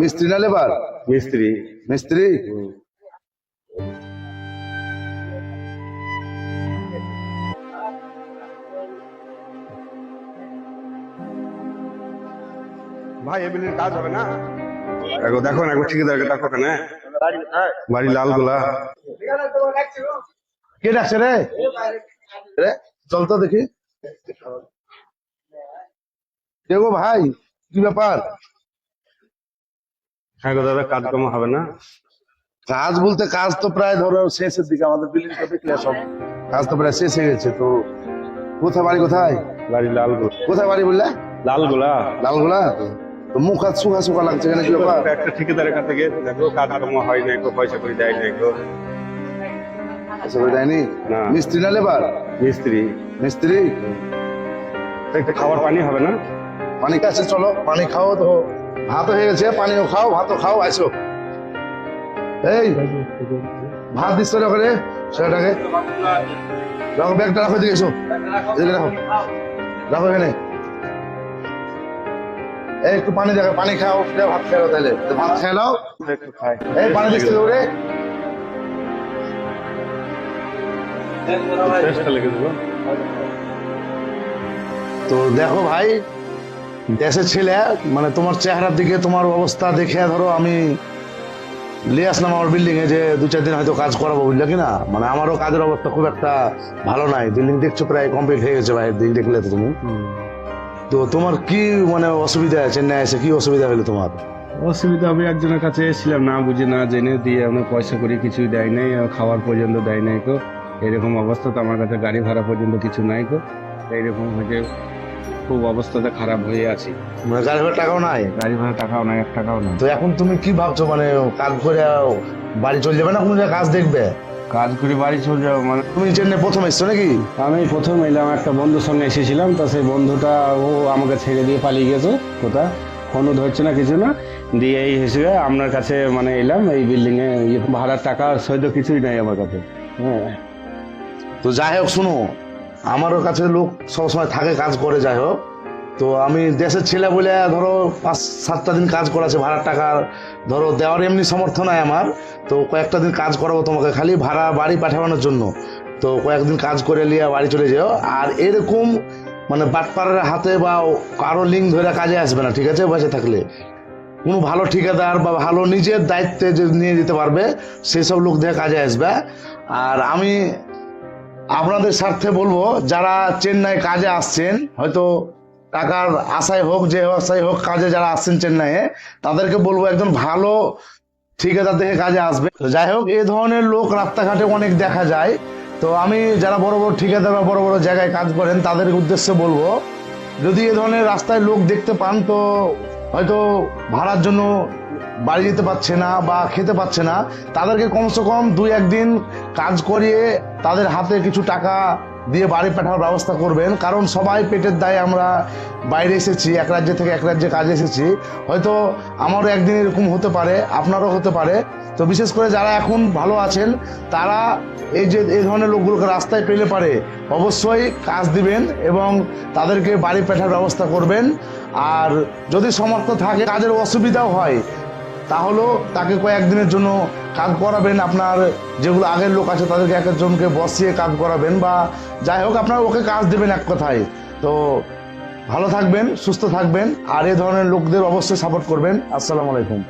মিস্ত্রি না লেবার? মিস্ত্রি। মিস্ত্রি? ভাই এবিলির কাজ হবে না? একবার দেখো না ঠিকাদারকে দেখো কেন বাড়ি লালগোলা। কে ডাকছে রে? রে চল তো দেখি। কে গো ভাই কি ব্যাপার? হ্যাঁ গো দাদা কাজকর্ম হবে না। কাজ বলতে কাজ তো প্রায় ধরো শেষের দিকে আমাদের বিল্ডিং তো দেখলে সব কাজ তো প্রায় শেষ হয়ে গেছে তো কোথায় বাড়ি কোথায়? বাড়ি লালগোলা। কোথায় বাড়ি বললে? লালগোলা। লালগোলা? তো মুখ হাত সুখা সুখা লাগছে কেন কি ব্যাপার? একটা ঠিকাদারের কাছে গিয়ে দেখো কাজকর্ম হয় নাই গো পয়সা করে দেয় নাই গো। এসে করে দেয়নি? না। মিস্ত্রি না লেবার? মিস্ত্রি। মিস্ত্রি? একটু খাবার পানি হবে না? পানি কাছে চলো পানি খাও তো। ভাত হয়ে গেছে পানিও খাও ভাতও খাও আইসো এই ভাত দিচ্ছ রে ওখানে সেটাকে রাখো ব্যাগটা রাখো এসো। এদিকে রাখো। রাখো এখানে। এই একটু পানি দেখো পানি খাও ভাত নাও তাহলে। তো ভাত একটু খাই এই পানি দিচ্ছে তো দেখো ভাই দেশের ছেলে মানে তোমার চেহারার দিকে, তোমার অবস্থা দেখে ধরো আমি নিয়ে আসলাম আমার বিল্ডিং এ যে দু চার দিন হয়তো কাজ করাবো বুঝলে কি না? মানে আমারও কাজের অবস্থা খুব একটা ভালো নাই। বিল্ডিং দেখছ প্রায় কমপ্লিট হয়ে গেছে ভাইয়ের দিক দেখলে তো তুমি। তো তোমার কি মানে অসুবিধা চেন্নাই এসে কি অসুবিধা হলো তোমার? অসুবিধা আমি একজনের কাছে এসেছিলাম, না বুঝে, না জেনে দিয়ে আমরা পয়সা করে, কিছুই দেয় নাই খাওয়ার পর্যন্ত দেয় নাই তো এরকম অবস্থা তো আমার কাছে গাড়ি ভাড়া পর্যন্ত কিছু নাই তো এইরকম হয়েছে। খুব অবস্থাটা খারাপ হয়ে আছি। মানে গাড়ি ভাড়া টাকাও নাই? গাড়ি ভাড়া টাকাও নাই এক টাকাও নাই। তো এখন তুমি কি ভাবছ? মানে কাজ করে বাড়ি চলে যাবে না কোনো জায়গায় কাজ দেখবে? কাজ করে বাড়ি চলে যাব মানে তুমি চেন্নাই প্রথম এসছো নাকি? আমি প্রথম এলাম একটা বন্ধুর সঙ্গে এসেছিলাম তা সেই বন্ধুটা ও আমাকে ছেড়ে দিয়ে পালিয়ে গেছে কোথা ফোনও ধরছে না কিছু না। দিয়ে এই হিসেবে আপনার কাছে মানে এলাম এই বিল্ডিং এ ইয়ে ভাড়ার টাকা সৈদ কিছুই নাই আমার কাছে। হ্যাঁ। তো যাই হোক শুনো আমারও কাছে লোক সবসময় থাকে, কাজ করে, যাই হোক। তো আমি দেশের ছেলে বলে, ধরো, পাঁচ, সাতটা দিন কাজ করাছে, ভাড়ার টাকার ধরো, দেওয়ার এমনি সমর্থ নাই আমার। তো কয়েকটা দিন কাজ করাবো তোমাকে, খালি ভাড়া, বাড়ি পাঠানোর জন্য। তো কয়েকদিন কাজ করে নিয়ে বাড়ি চলে যেও। আর এরকম মানে বাটপাড়ের হাতে বা কারও লিঙ্ক ধরে কাজে আসবে না, ঠিক আছে, বসে থাকলে। কোনো ভালো ঠিকাদার বা ভালো নিজের দায়িত্বে যে নিয়ে যেতে পারবে সেই সব লোক দিয়ে কাজে আসবে। আর আমি আপনাদের স্বার্থে বলব, যারা চেন্নাই কাজে আসছেন, হয়তো টাকার আশায় হোক, যে আশায় হোক কাজে যারা আসছেন চেন্নাইয়ে, তাদেরকে বলব একজন ভালো ঠিকাদার দেখে কাজে আসবে। যাই হোক, এ ধরনের লোক রাস্তাঘাটে অনেক দেখা যায়। তো আমি যারা বড় বড় ঠিকাদার বা বড় বড় জায়গায় কাজ করেন, তাদের উদ্দেশ্যে বলব, যদি এ ধরনের রাস্তায় লোক দেখতে পান, তো হয়তো ভাড়ার জন্য বাড়ি যেতে পারছে না বা খেতে পারছে না, তাদেরকে কমসে কম দুই একদিন কাজ করিয়ে তাদের হাতে কিছু টাকা দিয়ে বাড়ি পাঠানোর ব্যবস্থা করবেন। কারণ সবাই পেটের দায়ে আমরা বাইরে এসেছি, এক রাজ্য থেকে এক রাজ্যে কাজে এসেছি। হয়তো আমারও একদিন এরকম হতে পারে, আপনারও হতে পারে। তো বিশেষ করে যারা এখন ভালো আছেন, তারা এই যে, এই ধরনের লোকগুলোকে রাস্তায় পেলে পারে, অবশ্যই কাজ দিবেন এবং তাদেরকে বাড়ি পাঠার ব্যবস্থা করবেন। আর যদি সমর্থ থাকে, কাজের অসুবিধাও হয় তাহলেও তাকে কয়েকদিনের জন্য কাজ করাবেন, আপনার যেগুলো আগের লোক আছে তাদেরকে এক একজনকে বসিয়ে কাজ করাবেন বা যাই হোক আপনার ওকে কাজ দেবেন এক কথায়। তো ভালো থাকবেন, সুস্থ থাকবেন, আর এ ধরনের লোকদের অবশ্যই সাপোর্ট করবেন। আসসালামু আলাইকুম।